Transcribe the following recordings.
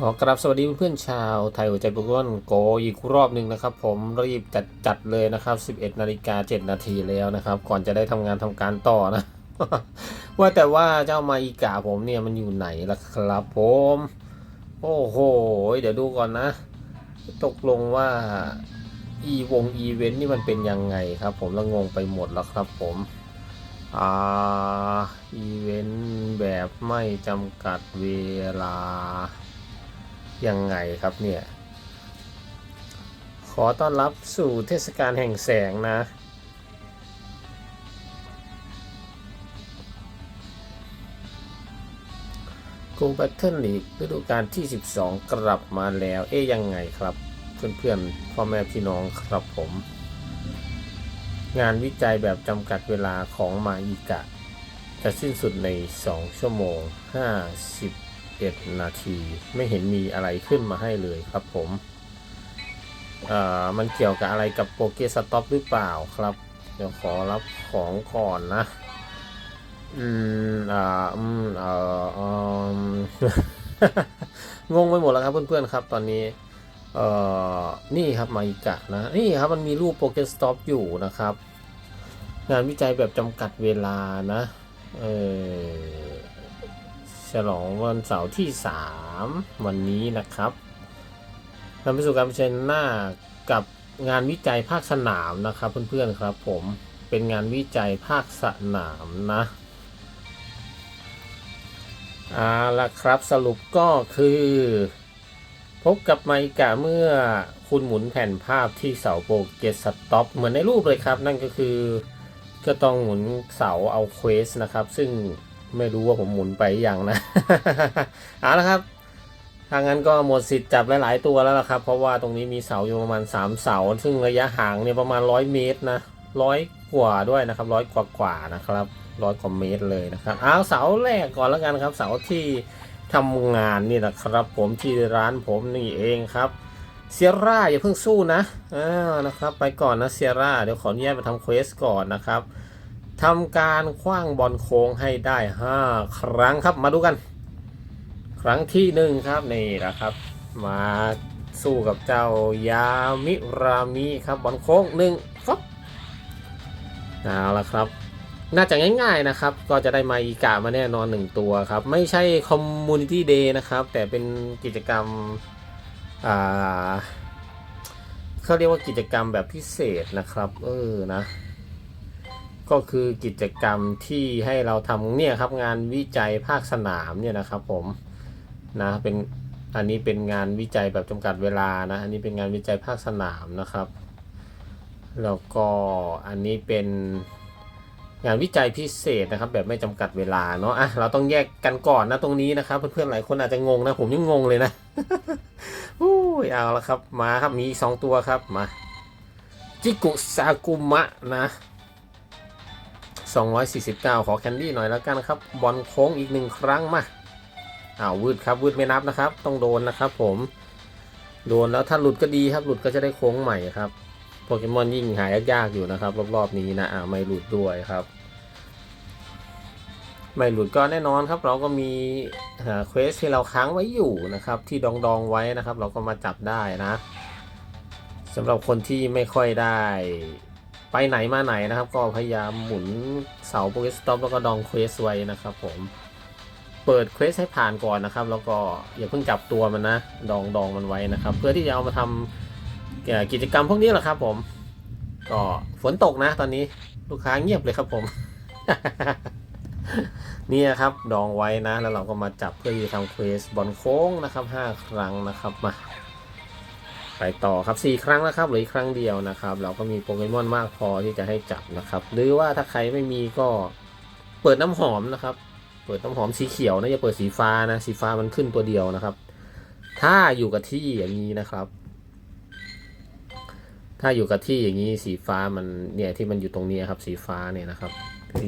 ขอกราบสวัสดีเพื่อนๆชาวไทยหัวใจโปเกมอนโกอีกรอบหนึ่งนะครับ ผมรีบจัดจัดเลยนะครับ 11นาฬิกา7นาทีแล้วนะครับ ก่อนจะได้ทำงานทำการต่อนะ ว่าแต่ว่าเจ้ามาอีกาผมเนี่ยมันอยู่ไหนล่ะครับผม โอ้โห เดี๋ยวดูก่อนนะ ตกลงว่าอีวงอีเวนต์นี่มันเป็นยังไงครับ ผมละงงไปหมดแล้วครับผมอ่าอีเวนต์แบบไม่จำกัดเวลา ยังไงครับเนี่ย ขอต้อนรับสู่เทศกาลแห่งแสงนะกรุงแบทเทิลลีกฤดูกาลที่ 12 กลับมาแล้ว เอ๊ยยังไงครับ เพื่อนๆ พ่อแม่พี่น้องครับผม งานวิจัยแบบจำกัดเวลาของมาอีกะ จะสิ้นสุดใน 2 ชั่วโมง 51นาที ไม่เห็นมีอะไรขึ้นมาให้เลยครับผมอ่ามันเกี่ยวกับอะไรกับโปเกสต็อปหรือเปล่าครับ เดี๋ยวขอรับของก่อนนะ อืม อ่า อืมเอ่ออืมงงไปหมดแล้วครับเพื่อนๆครับ ตอนนี้ เอ่อ นี่ครับมาอิกะนะ นี่ครับมันมีรูปโปเกสต็อปอยู่นะครับ งานวิจัยแบบจำกัดเวลานะ เออ ฉลองวันเสาร์ที่ 3 วันนี้นะครับนำไปสู่การเผชิญหน้ากับงานวิจัยภาคสนามนะครับเพื่อนๆครับผมเป็นงานวิจัยภาคสนามนะเอาละครับสรุปก็คือ พบกับไมกะเมื่อคุณหมุนแผ่นภาพที่เสาโปเกตสต็อปเหมือนในรูปเลยครับ นั่นก็คือก็ต้องหมุนเสาเอาเควสนะครับ ซึ่ง ไม่รู้ว่าผมหมุนไปยังนะ เอาละครับทางั้นก็หมดสิทธิ์จับหลาย ๆ ตัวแล้วล่ะครับ เพราะว่าตรงนี้มีเสาอยู่ประมาณ 3 เสา ซึ่งระยะห่างเนี่ยประมาณ 100 เมตรนะร้อยกว่าด้วยนะครับร้อยกว่ากว่านะครับร้อยกว่าเมตรเลยนะครับเอาเสาแรกก่อนแล้วกันครับ เสาที่ทำงานนี่นะครับ ผมที่ร้านผมนี่เองครับเซียร่าอย่าเพิ่งสู้นะอ่านะครับ ไปก่อนนะเซียร่าเดี๋ยวขออนุญาตไปทำเควสก่อนนะครับ ทำการคว้างบอลโค้งให้ได้ 5 ครั้งครับมาดูกัน ครั้งที่หนึ่งครับนี่นะครับ มาสู้กับเจ้ายามิรามิครับบอลโค้งหนึ่งครับเอาละครับ น่าจะง่ายๆนะครับ ก็จะได้มาอีกามาแน่นอนหนึ่งตัวครับ ไม่ใช่คอมมูนิตี้เดย์นะครับ แต่เป็นกิจกรรมอ่าเขาเรียกว่ากิจกรรมแบบพิเศษนะครับ เออนะ ก็คือกิจกรรมที่ให้เราทำเนี่ยครับงานวิจัยภาคสนามเนี่ยนะครับผมนะเป็นอันนี้เป็นงานวิจัยแบบจำกัดเวลานะอันนี้เป็นงานวิจัยภาคสนามนะครับ แล้วก็อันนี้เป็นงานวิจัยพิเศษนะครับ แบบไม่จำกัดเวลาเนาะอะเราต้องแยกกันก่อนนะตรงนี้นะครับเพื่อนๆหลายคนอาจจะงงนะผมยังงงเลยนะอู้ยเอาละครับมาครับมีสองตัวครับมาจิกุซากุมะนะ 249 ขอแคนดี้หน่อยแล้วกันครับ บอลโค้งอีกหนึ่งครั้งมาอ้าววืดครับวืดไม่นับนะครับ ต้องโดนนะครับผม โดนแล้วถ้าหลุดก็ดีครับ หลุดก็จะได้โค้งใหม่ครับ โปเกมอนยิ่งหายยากอยู่นะครับ รอบๆนี้นะอ่าไม่หลุดด้วยครับ ไม่หลุดก็แน่นอนครับ เราก็มีเควสที่เราค้างไว้อยู่นะครับ ที่ดองดองๆไว้นะครับ เราก็มาจับได้นะสำหรับคนที่ไม่ค่อยได้ ไปไหนมาไหนนะครับ ก็พยายามหมุนเสาโปเกสต็อปแล้วก็ดองเควสไว้นะครับผมเปิดเควสให้ผ่านก่อนนะครับ แล้วก็อย่าเพิ่งจับตัวมันนะ ดองดองมันไว้นะครับ เพื่อที่จะเอามาทำกิจกรรมพวกนี้แหละครับ ผม ก็ฝนตกนะ ตอนนี้ลูกค้าเงียบเลยครับผม นี่นะครับดองไว้นะ แล้วเราก็มาจับเพื่อที่จะทำเควสบอลโค้งนะครับ5ครั้งนะครับมา ไปต่อครับ 4 ครั้งนะครับหลืออีกครั้งเดียวนะครับ เราก็มีโปเกมอนมากพอที่จะให้จับนะครับ หรือว่าถ้าใครไม่มีก็เปิดน้ำหอมนะครับ เปิดน้ำหอมสีเขียวนะอย่าเปิดสีฟ้านะสีฟ้ามันขึ้นตัวเดียวนะครับ ถ้าอยู่กับที่อย่างนี้นะครับ ถ้าอยู่กับที่อย่างนี้สีฟ้ามันเนี่ยที่มันอยู่ตรงนี้ครับสีฟ้าเนี่ยนะครับ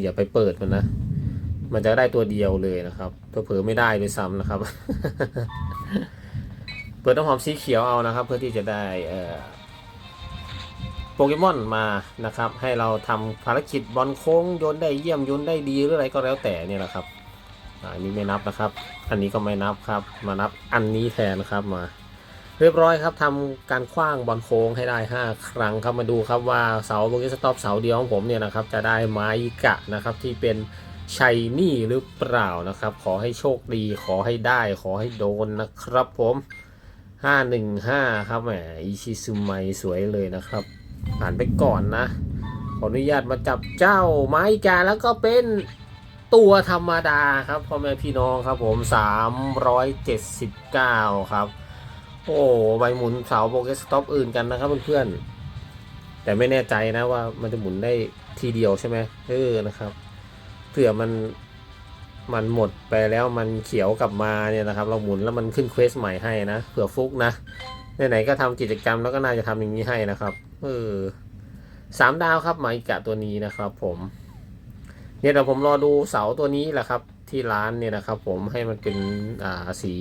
อย่าไปเปิดมันนะ มันจะได้ตัวเดียวเลยนะครับเผลอไม่ได้ด้วยซ้ำนะครับ เปิดน้ำหอมสีเขียวเอานะครับ เพื่อที่จะได้เโปเกมอนมานะครับ ให้เราทำภารกิจบอลโค้งโยนได้เยี่ยมโยนได้ดีหรืออะไรก็แล้วแต่นี่แหละครับอันนี้ไม่นับนะครับ อันนี้ก็ไม่นับครับ มานับอันนี้แทนครับมา เรียบร้อยครับทำการคว้างบอลโค้งให้ได้ 5 ครั้งครับมาดูครับว่าเสาโบเกสต็อปเสาเดียวของผมเนี่ยนะครับ จะได้ไม้กะนะครับที่เป็นชัยนี่หรือเปล่านะครับ ขอให้โชคดี ขอให้ได้ ขอให้โดนนะครับผม 515ครับแหมอิชิซุไมสวยเลยนะครับ ผ่านไปก่อนนะ ขออนุญาตมาจับเจ้าไม้กาแล้วก็เป็นตัวธรรมดาครับพ่อแม่พี่น้องครับผม379ครับ โอ้ใบหมุนเสาโปเกสต็อปอื่นกันนะครับเพื่อนๆ แต่ไม่แน่ใจนะว่ามันจะหมุนได้ทีเดียวใช่ไหมเออนะครับเผื่อมัน มันหมดไปแล้วมันเขียวกลับมาเนี่ยนะครับ เราหมุนแล้วมันขึ้นเควสใหม่ให้นะเผื่อฟุกนะไหนๆก็ทำกิจกรรมแล้วก็น่าจะทำอย่างนี้ให้นะครับเออสามดาวครับไมกะตัวนี้นะครับ ผม เนี่ยเดี๋ยวผมรอดูเสาตัวนี้แหละครับ ที่ร้านเนี่ยนะครับ ผมให้มันเป็นอ่าสี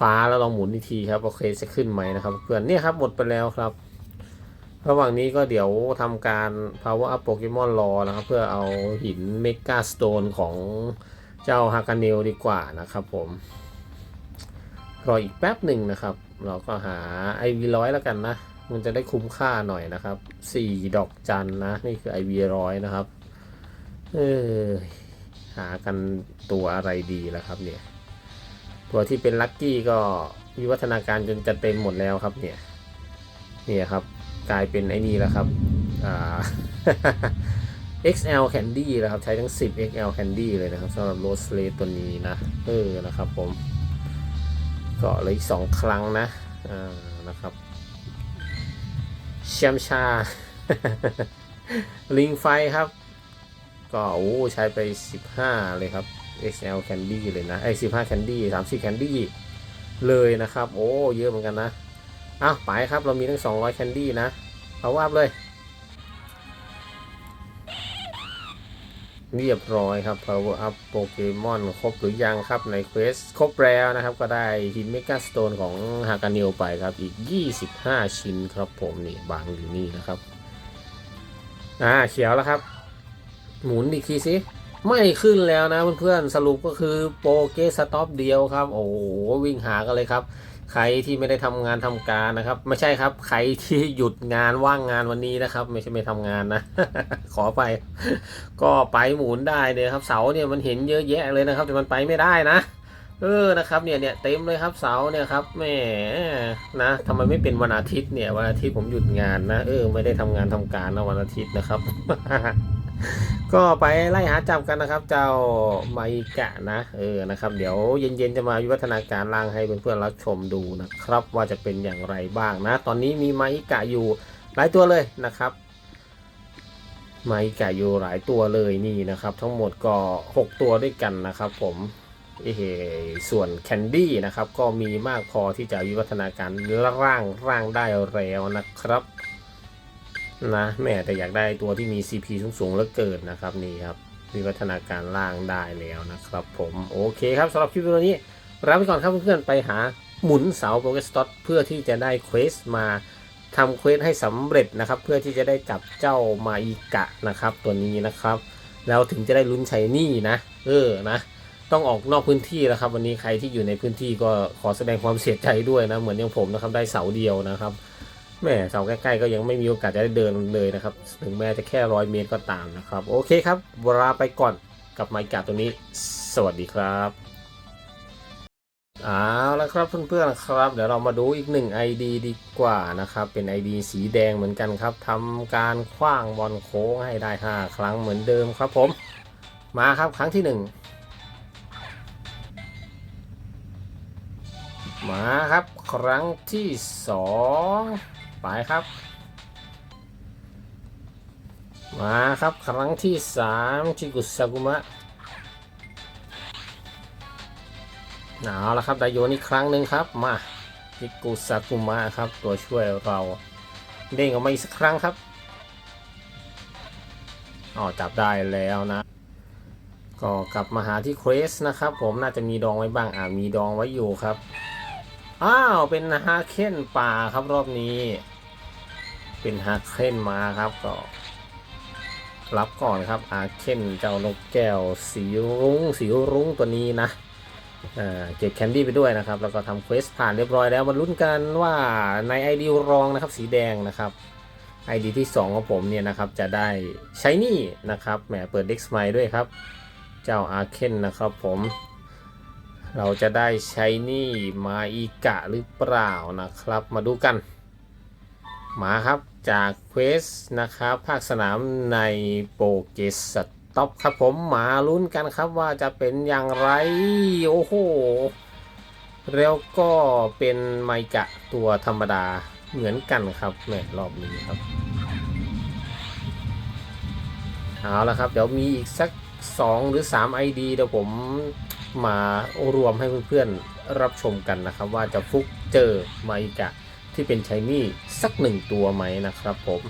ฟ้าแล้วลองหมุนอีกทีครับโอเคจะขึ้นไหมนะครับ เพื่อนเนี่ยครับหมดไปแล้วครับ ระหว่างนี้ก็เดี๋ยวทำการ power up โปเกมอนรอนะครับ เพื่อเอาหินเมกาสโตนของเจ้าฮากาเนลดีกว่านะครับผม รออีกแป๊บหนึ่งนะครับ เราก็หา IV ร้อยแล้วกันนะ มันจะได้คุ้มค่าหน่อยนะครับ4ดอกจันนะ นี่คือ IV ร้อยนะครับ เออหากันตัวอะไรดีแล้วครับเนี่ย ตัวที่เป็นลัคกี้ก็วิวัฒนาการจนจะเต็มหมดแล้วครับเนี่ย เนี่ยครับ กลายเป็นไอ้นี่แล้วครับอ่า XL Candy แล้วครับ ใช้ทั้ง 10 XL Candy เลยนะครับสำหรับ Rose Slate ตัวนี้นะ เออ นะครับผม ก็เลยอีกสองครั้งนะ อ่า นะครับแชมชา ลิงไฟครับ ก็โอ้ใช้ไป 15 เลยครับ XL Candy เลยนะ ไอ้15 Candy 30 Candy เลยนะครับ โอ้ เยอะเหมือนกันนะอ้าวไปครับ เรามีทั้ง 200 Candy นะ เอาวาบเลย เรียบร้อยครับ Power Up Pokemon ครบหรือยังครับในเควสครบแล้วนะครับ ก็ได้หินเมกาสโตนของฮากา n ิ l ไปครับ อีก 25 ชิ้นครับผมนี่บางอยู่นี่นะครับ อ่าเขียวแล้วครับ หมุนอีกทีสิไม่ขึ้นแล้วนะเพื่อนๆสรุปก็คือโปเกสต็อปเดียวครับ โอ้โหวิ่งหากันเลยครับ ใครที่ไม่ได้ทำงานทำการนะครับ ไม่ใช่ครับ ใครที่หยุดงานว่างงานวันนี้นะครับ ไม่ใช่ไม่ทำงานนะ ขอไป ก็ไปหมุนได้เลยครับ เสาเนี่ยมันเห็นเยอะแยะเลยนะครับ แต่มันไปไม่ได้นะ เออนะครับเนี่ยเนี่ยเต็มเลยครับเสาเนี่ยครับแหมนะทำไมไม่เป็นวันอาทิตย์เนี่ยวันอาทิตย์ผมหยุดงานนะเออไม่ได้ทำงานทำการนะวันอาทิตย์นะครับ ก็ไปไล่หาจับกันนะครับ เจ้าไมกะนะ เออนะครับ เดี๋ยวเย็นๆจะมาวิวัฒนาการล่างให้เพื่อนๆรับชมดูนะครับ ว่าจะเป็นอย่างไรบ้างนะ ตอนนี้มีไมกะอยู่หลายตัวเลยนะครับไมกะอยู่หลายตัวเลยนี่นะครับ ทั้งหมดก็ 6 ตัวด้วยกันนะครับ ผมเอเฮส่วนแคนดี้นะครับ ก็มีมากพอที่จะวิวัฒนาการร่างร่างได้แล้วนะครับ นะแม่แต่อยากได้ตัวที่มี CP สูงๆแล้วเกินนะครับนี่ครับวิวัฒนาการล่างได้แล้วนะครับผมโอเคครับสำหรับคลิปวิดีโอนี้ลาไปก่อนครับเพื่อนๆไปหาหมุนเสาโปรเกสต็อตเพื่อที่จะได้เควสมาทำเควสให้สำเร็จนะครับ เพื่อที่จะได้จับเจ้ามาอิกะนะครับ ตัวนี้นะครับ แล้วถึงจะได้ลุ้นชัยนี่นะ เออนะต้องออกนอกพื้นที่แล้วครับ วันนี้ใครที่อยู่ในพื้นที่ก็ขอแสดงความเสียใจด้วยนะ เหมือนอย่างผมนะครับได้เสาเดียวนะครับ แม่เสาใกล้ๆก็ยังไม่มีโอกาสจะได้เดินเลยนะครับ ถึงแม้จะแค่ร้อยเมตรก็ตามนะครับ โอเคครับเวลาไปก่อนกับไมกาตัวนี้ สวัสดีครับเอาละครับเพื่อนๆครับ เดี๋ยวเรามาดูอีกหนึ่ง ID ดีกว่านะครับ เป็น ID สีแดงเหมือนกันครับทำการคว้างบอลโค้งให้ได้ 5 ครั้งเหมือนเดิมครับผม มาครับครั้งที่ 1 มาครับครั้งที่สอง ไปครับ มาครับครั้งที่สามชิกุซากุมะเอาละครับไดโยนอีกครั้งหนึ่งครับ มาชิกุซากุมะครับ ตัวช่วยเราเด้งออกมาอีกสักครั้งครับอ๋อจับได้แล้วนะ ก็กลับมาหาที่เควสนะครับ ผมน่าจะมีดองไว้บ้างอ่ามีดองไว้อยู่ครับ อ้าว เป็นฮาเคนป่าครับรอบนี้ เป็นฮาเคนมาครับก็ รับก่อนครับอาเคนเจ้านกแก้วสีรุ้งสีรุ้งตัวนี้นะเก็บแคนดี้ไปด้วยนะครับ แล้วก็ทำเควสผ่านเรียบร้อยแล้วมาลุ้นกันว่าในไอดีรองนะครับสีแดงนะครับไอดีที่ 2 ของผมเนี่ยนะครับจะได้ใช้นี่นะครับแหมเปิดเด็กสไมด้วยครับ เจ้าอาเคนนะครับผม เราจะได้ใช้นี่มาอีกะหรือเปล่านะครับ มาดูกัน มาครับจากเควสนะครับ ภาคสนามในโปเกสต็อปครับผมมาลุ้นกันครับว่าจะเป็นอย่างไร โอ้โห แล้วก็เป็นไมกะตัวธรรมดาเหมือนกันครับแหมรอบนี้ครับ เอาละครับ เดี๋ยวมีอีกสัก 2 หรือ 3 ID เดี๋ยวผม มารวมให้เพื่อนๆรับชมกันนะครับ ว่าจะฟุกเจอไมกะที่เป็นชายนี่สักหนึ่งตัวไหมนะครับผม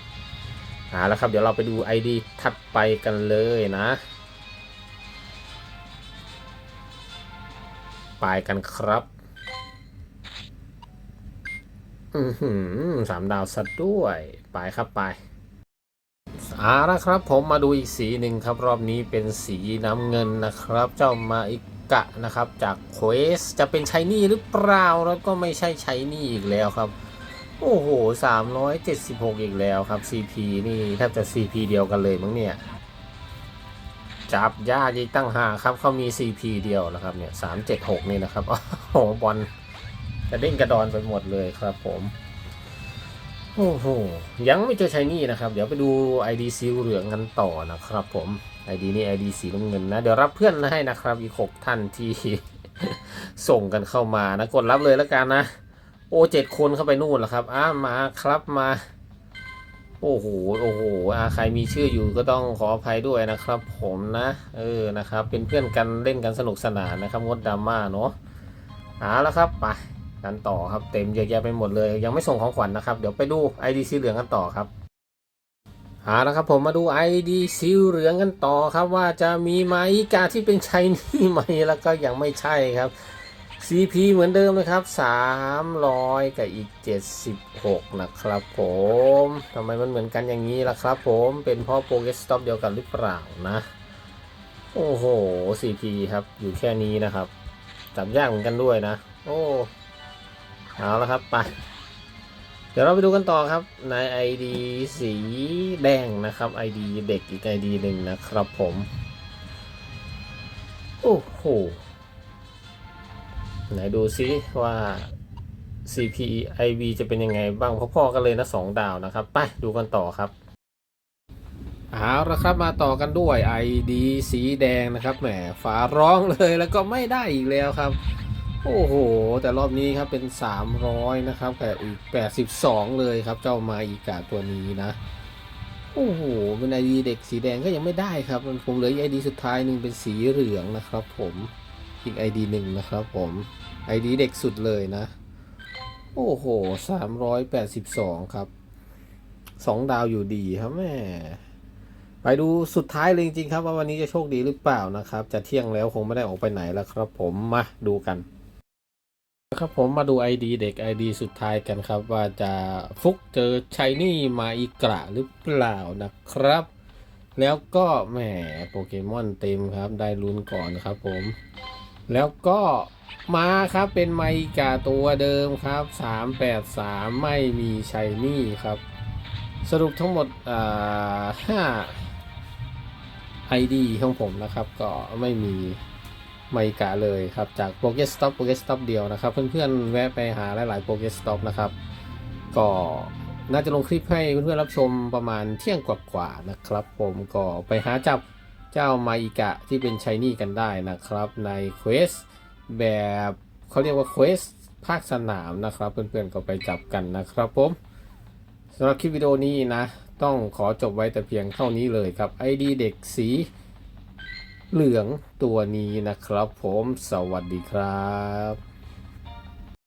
เอาละครับเดี๋ยวเราไปดู ID ถัดไปกันเลยนะไปกันครับอืสามดาวสัดด้วย ไปครับไปเอาละครับผมมาดูอีกสีหนึ่งครับ รอบนี้เป็นสีน้ำเงินนะครับ เจ้ามาอิก กะนะครับจากเควสจะเป็นชายนี่หรือเปล่าแล้วก็ไม่ใช่ชายนี่อีกแล้วครับ โอ้โห 376 อีกแล้วครับ CP นี่แทบจะ CP เดียวกันเลยมั้งเนี่ย จับยากยิ่งตั้งหาครับเขามี CP เดียวนะครับเนี่ย 376 นี่นะครับ โอ้โห บอลกระเด้งกระดอนไปหมดเลยครับผมโอ้โห ยังไม่เจอชายนี่นะครับ เดี๋ยวไปดู ID สีเหลืองกันต่อนะครับผม ID นี่ ID สีน้ำเงินนะ เดี๋ยวรับเพื่อนให้นะครับ อีก6ท่านที่ส่งกันเข้ามานะ กดรับเลยแล้วกันนะ โอ้เจ็ดคนเข้าไปนู่นแล้วครับอ้ามาครับมา โอ้โหโอ้โหอาใครมีชื่ออยู่ก็ต้องขออภัยด้วยนะครับ ผมนะ เออนะครับ เป็นเพื่อนกันเล่นกันสนุกสนานนะครับงดดราม่าเนาะเอาแล้วครับไปกันต่อครับเต็มเยอะแยะไปหมดเลย ยังไม่ส่งของขวัญนะครับ เดี๋ยวไปดู ID สีเหลืองกันต่อครับ เอาละครับผมมาดู ID สีเหลืองกันต่อครับว่าจะมีไหมกาที่เป็นชายนี่ไหมแล้วก็ยังไม่ใช่ครับ CP เหมือนเดิมนะครับ 300 กับอีก 76 นะครับผมทำไมมันเหมือนกันอย่างนี้ล่ะครับผมเป็นเพราะโปรเกสต็อปเดียวกันหรือเปล่านะ โอ้โห CP ครับอยู่แค่นี้นะครับจับยากเหมือนกันด้วยนะ โอ้ เอาละครับไป เดี๋ยวเราไปดูกันต่อครับใน ID สีแดงนะครับ ID เด็กอีก ID หนึ่งนะครับผม โอ้โห ไหนดูซิว่า CP IV จะเป็นยังไงบ้างพ่อๆกันเลยนะสองดาวนะครับ ไปดูกันต่อครับเอาละครับมาต่อกันด้วย ID สีแดงนะครับแหมฝาร้องเลยแล้วก็ไม่ได้อีกแล้วครับ โอ้โห แต่รอบนี้ครับเป็น 300 นะครับแต่อีก 82 เลยครับ เจ้ามาอีกาตัวนี้นะ โอ้โห เป็น ID เด็กสีแดงก็ยังไม่ได้ครับ มันผมเหลือไอดีสุดท้ายหนึ่งเป็นสีเหลืองนะครับ ผมอีก ID หนึ่งนะครับ ผม ID เด็กสุดเลยนะ โอ้โห 382 ครับ 2 ดาวอยู่ดีครับแม่ไปดูสุดท้ายเลยจริงๆครับว่าวันนี้จะโชคดีหรือเปล่านะครับ จะเที่ยงแล้วคงไม่ได้ออกไปไหนแล้วครับผมมาดูกัน ครับผมมาดู ID เด็ก ID สุดท้ายกันครับ ว่าจะฟุกเจอชายนี่มาอีกระหรือเปล่านะครับ แล้วก็แหมโปเกมอนเต็มครับได้ลุ้นก่อนครับผม แล้วก็มาครับเป็นไมกาตัวเดิมครับ 383 ไม่มีชัยนี่ครับ สรุปทั้งหมดอ่า5 ID ของผมนะครับ ก็ไม่มี ไมกาเลยครับจากโปรเกสต็อปโปรเกสต็อปเดียวนะครับ เพื่อนๆแวะไปหาหลายๆโปรเกสต็อปนะครับ ก็น่าจะลงคลิปให้เพื่อนๆรับชมประมาณเที่ยงกว่าๆนะครับ ผมก็ไปหาจับเจ้าไมกะที่เป็นชายนี่กันได้นะครับในเควสแบบเขาเรียกว่าเควสภาคสนามนะครับ เพื่อนๆก็ไปจับกันนะครับผมสำหรับคลิปวิดีโอนี้นะ ต้องขอจบไว้แต่เพียงเท่านี้เลยครับ ID เด็กสี เหลืองตัวนี้นะครับผมสวัสดีครับ